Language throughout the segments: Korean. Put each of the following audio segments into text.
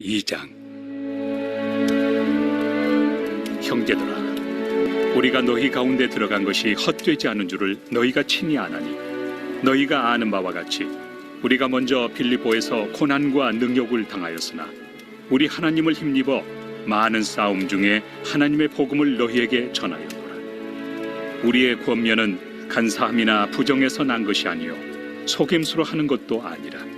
2장. 형제들아 우리가 너희 가운데 들어간 것이 헛되지 않은 줄을 너희가 친히 아나니 너희가 아는 바와 같이 우리가 먼저 빌립보에서 고난과 능욕을 당하였으나 우리 하나님을 힘입어 많은 싸움 중에 하나님의 복음을 너희에게 전하였노라. 우리의 권면은 간사함이나 부정에서 난 것이 아니요 속임수로 하는 것도 아니라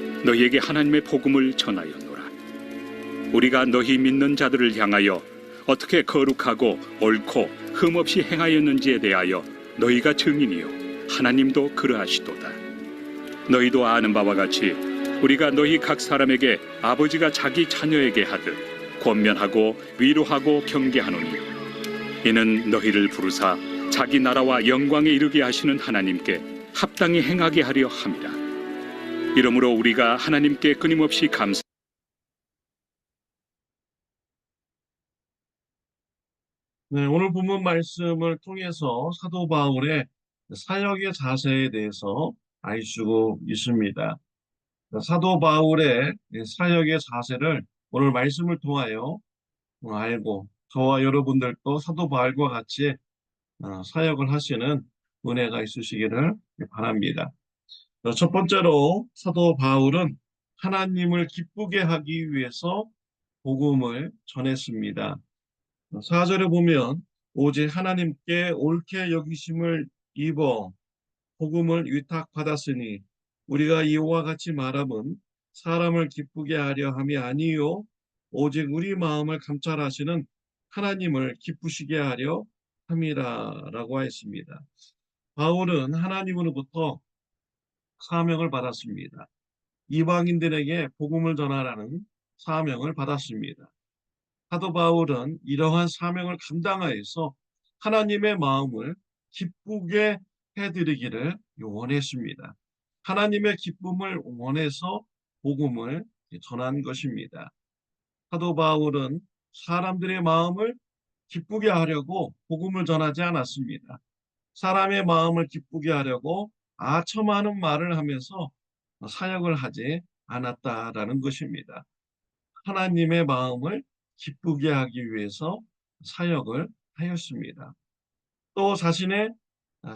너희에게 하나님의 복음을 전하였노라. 우리가 너희 믿는 자들을 향하여 어떻게 거룩하고 옳고 흠없이 행하였는지에 대하여 너희가 증인이요 하나님도 그러하시도다. 너희도 아는 바와 같이 우리가 너희 각 사람에게 아버지가 자기 자녀에게 하듯 권면하고 위로하고 경계하노니 이는 너희를 부르사 자기 나라와 영광에 이르게 하시는 하나님께 합당히 행하게 하려 함이라. 이러므로 우리가 하나님께 끊임없이 감사 네, 오늘 본문 말씀을 통해서 사도 바울의 사역의 자세에 대해서 알수 있습니다. 사도 바울의 사역의 자세를 오늘 말씀을 통하여 알고 저와 여러분들도 사도 바울과 같이 어, 사역을 하시는 은혜가 있으시기를 바랍니다. 어, 첫 번째로 사도 바울은 하나님을 기쁘게 하기 위해서 복음을 전했습니다. 사절에 보면 오직 하나님께 옳게 여기심을 입어 복음을 위탁받았으니 우리가 이와 같이 말함은 사람을 기쁘게 하려 함이 아니요 오직 우리 마음을 감찰하시는 하나님을 기쁘시게 하려 함이라라고 하였습니다. 바울은 하나님으로부터 사명을 받았습니다. 이방인들에게 복음을 전하라는 사명을 받았습니다. 사도 바울은 이러한 사명을 감당하여서 하나님의 마음을 기쁘게 해드리기를 원했습니다. 하나님의 기쁨을 원해서 복음을 전한 것입니다. 사도 바울은 사람들의 마음을 기쁘게 하려고 복음을 전하지 않았습니다. 사람의 마음을 기쁘게 하려고 아첨하는 말을 하면서 사역을 하지 않았다라는 것입니다. 하나님의 마음을 기쁘게 하기 위해서 사역을 하였습니다. 또 자신의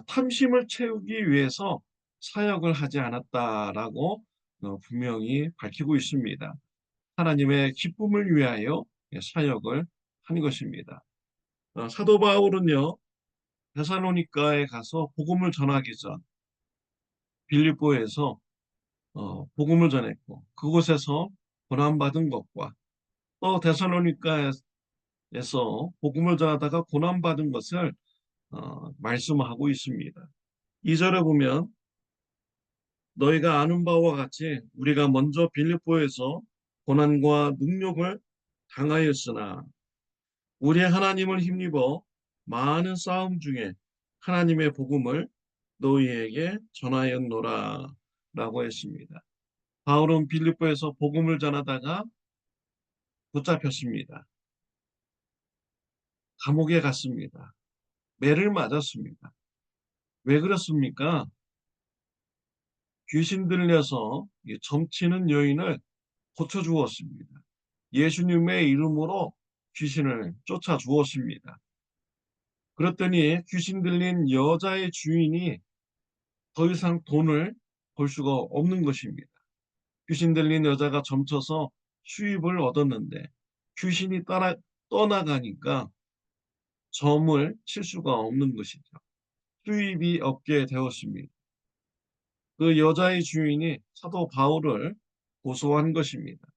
탐심을 채우기 위해서 사역을 하지 않았다라고 어, 분명히 밝히고 있습니다. 하나님의 기쁨을 위하여 사역을 한 것입니다. 어, 사도 바울은요, 데살로니카에 가서 복음을 전하기 전 빌립보에서 어, 복음을 전했고 그곳에서 고난받은 것과 또 데살로니카에서 복음을 전하다가 고난받은 것을 어, 말씀하고 있습니다. 2절에 보면 너희가 아는 바와 같이 우리가 먼저 빌립보에서 고난과 능력을 당하였으나 우리 하나님을 힘입어 많은 싸움 중에 하나님의 복음을 너희에게 전하였노라 라고 했습니다. 바울은 빌립보에서 복음을 전하다가 붙잡혔습니다. 감옥에 갔습니다. 매를 맞았습니다. 왜 그렇습니까? 귀신 들려서 점치는 여인을 고쳐주었습니다. 예수님의 이름으로 귀신을 쫓아 주었습니다. 그랬더니 귀신 들린 여자의 주인이 더 이상 돈을 벌 수가 없는 것입니다. 귀신 들린 여자가 점쳐서 수입을 얻었는데 귀신이 떠나, 떠나가니까 점을 칠 수가 없는 것이죠. 수입이 없게 되었습니다. 그 여자의 주인이 사도 바울을 고소한 것입니다.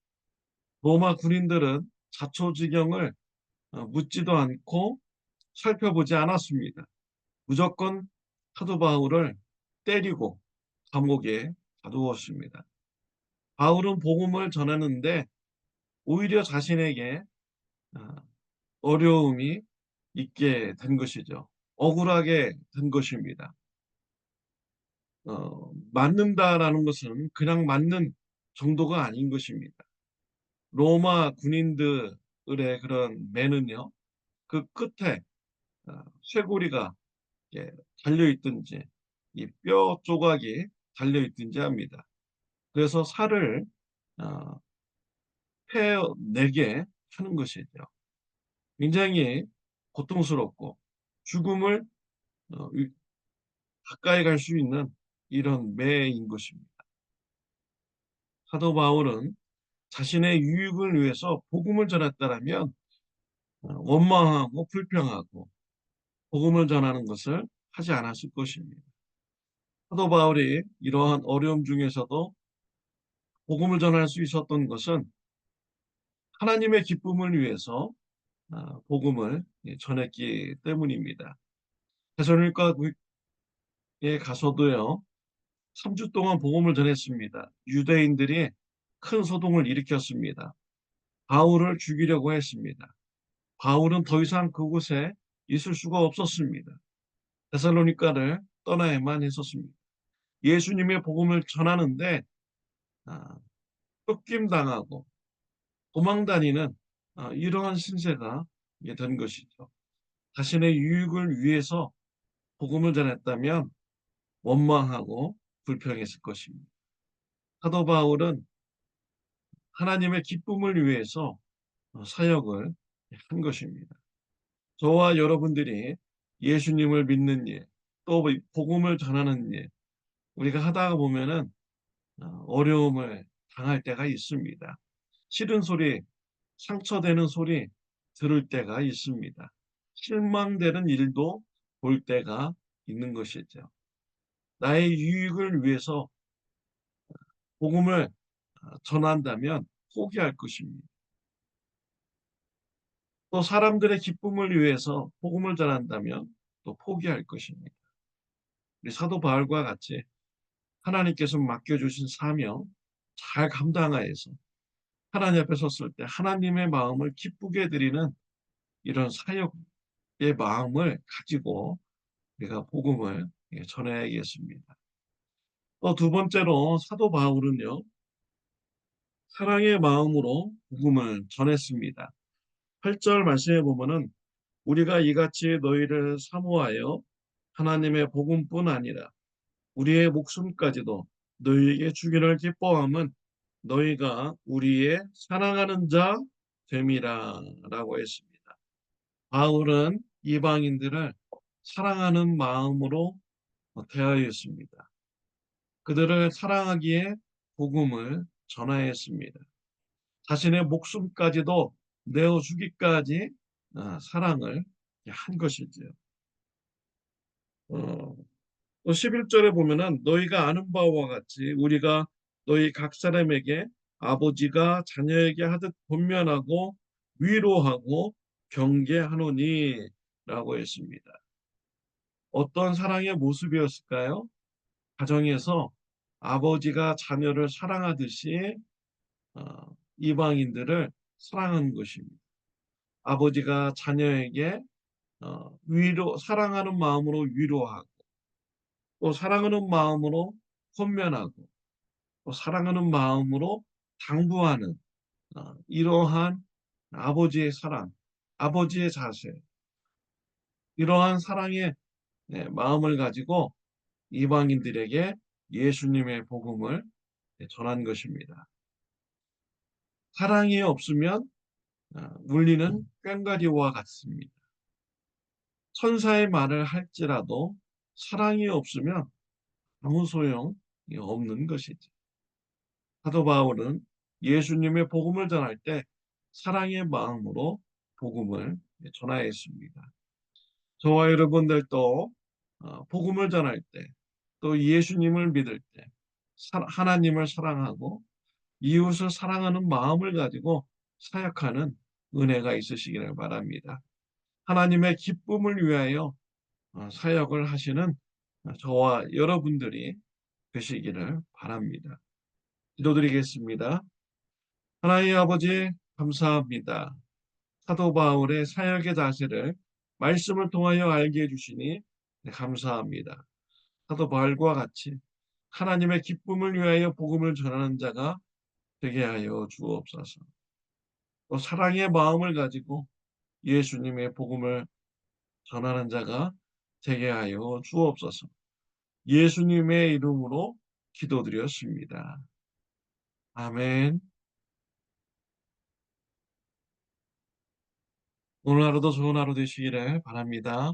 로마 군인들은 자초지경을 어, 묻지도 않고 살펴보지 않았습니다. 무조건 사도 바울을 때리고 감옥에 가두었습니다. 바울은 복음을 전하는데 오히려 자신에게 아, 어려움이 있게 된 것이죠. 억울하게 된 것입니다. 어, 맞는다라는 것은 그냥 맞는 정도가 아닌 것입니다. 로마 군인들의 그런 매는요, 그 끝에 어, 쇠고리가 예, 달려 있든지 이 뼈 조각이 달려 있든지 합니다. 그래서 살을 어, 패내게 하는 것이죠. 굉장히 고통스럽고 죽음을 어, 이- 가까이 갈 수 있는 이런 매인 것입니다. 사도 바울은 자신의 유익을 위해서 복음을 전했다라면 어, 원망하고 불평하고 복음을 전하는 것을 하지 않았을 것입니다. 사도 바울이 이러한 어려움 중에서도 복음을 전할 수 있었던 것은 하나님의 기쁨을 위해서 아, 복음을 예, 전했기 때문입니다. 데살로니가에 가서도요. 3주 동안 복음을 전했습니다. 유대인들이 큰 소동을 일으켰습니다. 바울을 죽이려고 했습니다. 바울은 더 이상 그곳에 있을 수가 없었습니다. 데살로니가를 떠나야만 했었습니다. 예수님의 복음을 전하는데 아, 쫓김 당하고 도망다니는 아, 이러한 신세가 된 것이죠. 자신의 유익을 위해서 복음을 전했다면 원망하고 불평했을 것입니다. 사도 바울은 하나님의 기쁨을 위해서 어, 사역을 한 것입니다. 저와 여러분들이 예수님을 믿는 일, 또 복음을 전하는 일, 우리가 하다가 보면은 어, 어려움을 당할 때가 있습니다. 싫은 소리, 상처되는 소리 들을 때가 있습니다. 실망되는 일도 볼 때가 있는 것이죠. 나의 유익을 위해서 복음을 전한다면 포기할 것입니다. 또 사람들의 기쁨을 위해서 복음을 전한다면 또 포기할 것입니다. 우리 사도 바울과 같이 하나님께서 맡겨주신 사명 잘 감당하여서 하나님 앞에 섰을 때 하나님의 마음을 기쁘게 드리는 이런 사역의 마음을 가지고 우리가 복음을 전해야겠습니다. 또 두 번째로 사도 바울은요, 사랑의 마음으로 복음을 전했습니다. 8절 말씀에 보면은 우리가 이같이 너희를 사모하여 하나님의 복음뿐 아니라 우리의 목숨까지도 너희에게 주기를 기뻐함은 너희가 우리의 사랑하는 자 됨이라 라고 했습니다. 바울은 이방인들을 사랑하는 마음으로 대하였습니다. 그들을 사랑하기에 복음을 전하였습니다. 자신의 목숨까지도 내어주기까지 아, 사랑을 한 것이지요. 어, 또 11절에 보면은 너희가 아는 바와 같이 우리가 너희 각 사람에게 아버지가 자녀에게 하듯 권면하고 위로하고 경계하노니 라고 했습니다. 어떤 사랑의 모습이었을까요? 가정에서 아버지가 자녀를 사랑하듯이 어, 이방인들을 사랑하는 것입니다. 아버지가 자녀에게 어, 위로 사랑하는 마음으로 위로하고 또 사랑하는 마음으로 권면하고 또 사랑하는 마음으로 당부하는 어, 이러한 아버지의 사랑, 아버지의 자세, 이러한 사랑의 네, 마음을 가지고 이방인들에게 예수님의 복음을 전한 것입니다. 사랑이 없으면 아, 물리는 꽹과리와 같습니다. 천사의 말을 할지라도 사랑이 없으면 아무 소용이 없는 것이지. 사도 바울은 예수님의 복음을 전할 때 사랑의 마음으로 복음을 전하였습니다. 저와 여러분들도 어, 복음을 전할 때, 또 예수님을 믿을 때, 사- 하나님을 사랑하고 이웃을 사랑하는 마음을 가지고 사역하는 은혜가 있으시기를 바랍니다. 하나님의 기쁨을 위하여 어, 사역을 하시는 저와 여러분들이 되시기를 바랍니다. 기도드리겠습니다. 하나님 아버지 감사합니다. 사도 바울의 사역의 자세를 말씀을 통하여 알게 해주시니 네, 감사합니다. 사도 바울과 같이 하나님의 기쁨을 위하여 복음을 전하는 자가 되게 하여 주옵소서. 또 사랑의 마음을 가지고 예수님의 복음을 전하는 자가 되게 하여 주옵소서. 예수님의 이름으로 기도드렸습니다. 아멘. 오늘 하루도 좋은 하루 되시기를 바랍니다.